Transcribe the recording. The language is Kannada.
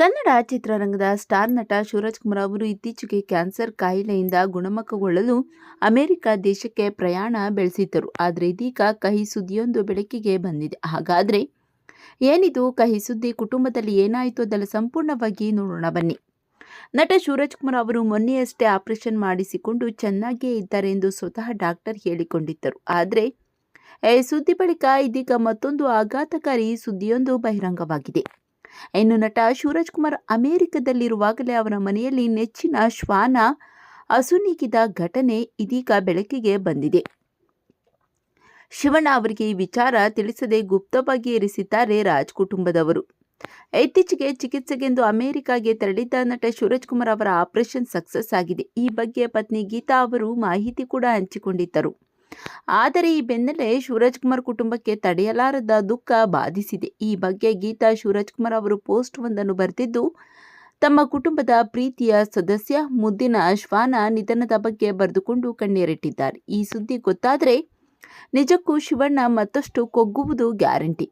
ಕನ್ನಡ ಚಿತ್ರರಂಗದ ಸ್ಟಾರ್ ನಟ ಶಿವರಾಜ್ ಕುಮಾರ್ ಅವರು ಇತ್ತೀಚೆಗೆ ಕ್ಯಾನ್ಸರ್ ಕಾಯಿಲೆಯಿಂದ ಗುಣಮುಖಗೊಳ್ಳಲು ಅಮೆರಿಕ ದೇಶಕ್ಕೆ ಪ್ರಯಾಣ ಬೆಳೆಸಿದ್ದರು. ಆದರೆ ಇದೀಗ ಕಹಿ ಸುದ್ದಿಯೊಂದು ಬೆಳಕಿಗೆ ಬಂದಿದೆ. ಹಾಗಾದರೆ ಏನಿದು? ಕಹಿ ಸುದ್ದಿ ಕುಟುಂಬದಲ್ಲಿ ಏನಾಯಿತು? ಅದೆಲ್ಲ ಸಂಪೂರ್ಣವಾಗಿ ನೋಡೋಣ. ಬನ್ನಿ. ನಟ ಶಿವರಾಜ್ ಕುಮಾರ್ ಅವರು ಮೊನ್ನೆಯಷ್ಟೇ ಆಪರೇಷನ್ ಮಾಡಿಸಿಕೊಂಡು ಚೆನ್ನಾಗಿಯೇ ಇದ್ದಾರೆ ಎಂದು ಸ್ವತಃ ಡಾಕ್ಟರ್ ಹೇಳಿಕೊಂಡಿದ್ದರು. ಆದರೆ ಸುದ್ದಿ ಬಳಿಕ ಇದೀಗ ಮತ್ತೊಂದು ಆಘಾತಕಾರಿ ಸುದ್ದಿಯೊಂದು ಬಹಿರಂಗವಾಗಿದೆ. ಇನ್ನು ನಟ ಶಿವರಾಜ್ ಕುಮಾರ್ ಅಮೆರಿಕದಲ್ಲಿರುವಾಗಲೇ ಅವರ ಮನೆಯಲ್ಲಿ ನೆಚ್ಚಿನ ಶ್ವಾನ ಅಸುನೀಗಿದ ಘಟನೆ ಇದೀಗ ಬೆಳಕಿಗೆ ಬಂದಿದೆ. ಶಿವಣ್ಣ ಅವರಿಗೆ ಈ ವಿಚಾರ ತಿಳಿಸದೆ ಗುಪ್ತವಾಗಿ ಇರಿಸಿದ್ದಾರೆ ರಾಜ್ ಕುಟುಂಬದವರು. ಇತ್ತೀಚೆಗೆ ಚಿಕಿತ್ಸೆಗೆಂದು ಅಮೆರಿಕಾಗೆ ತೆರಳಿದ್ದ ನಟ ಸೂರಜ್ ಕುಮಾರ್ ಅವರ ಆಪರೇಷನ್ ಸಕ್ಸಸ್ ಆಗಿದೆ. ಈ ಬಗ್ಗೆ ಪತ್ನಿ ಗೀತಾ ಅವರು ಮಾಹಿತಿ ಕೂಡ ಹಂಚಿಕೊಂಡಿದ್ದರು. ಆದರೆ ಈ ಬೆನ್ನಲ್ಲೇ ಶಿವರಾಜ್ ಕುಮಾರ್ ಕುಟುಂಬಕ್ಕೆ ತಡೆಯಲಾರದ ದುಃಖ ಬಾಧಿಸಿದೆ. ಈ ಬಗ್ಗೆ ಗೀತಾ ಶಿವರಾಜ್ ಕುಮಾರ್ ಅವರು ಪೋಸ್ಟ್ ಒಂದನ್ನು ಬರೆದಿದ್ದು, ತಮ್ಮ ಕುಟುಂಬದ ಪ್ರೀತಿಯ ಸದಸ್ಯ ಮುದ್ದಿನ ಶ್ವಾನ ನಿಧನದ ಬಗ್ಗೆ ಬರೆದುಕೊಂಡು ಕಣ್ಣೀರಿಟ್ಟಿದ್ದಾರೆ. ಈ ಸುದ್ದಿ ಗೊತ್ತಾದರೆ ನಿಜಕ್ಕೂ ಶಿವಣ್ಣ ಮತ್ತಷ್ಟು ಕೊಗ್ಗುವುದು ಗ್ಯಾರಂಟಿ.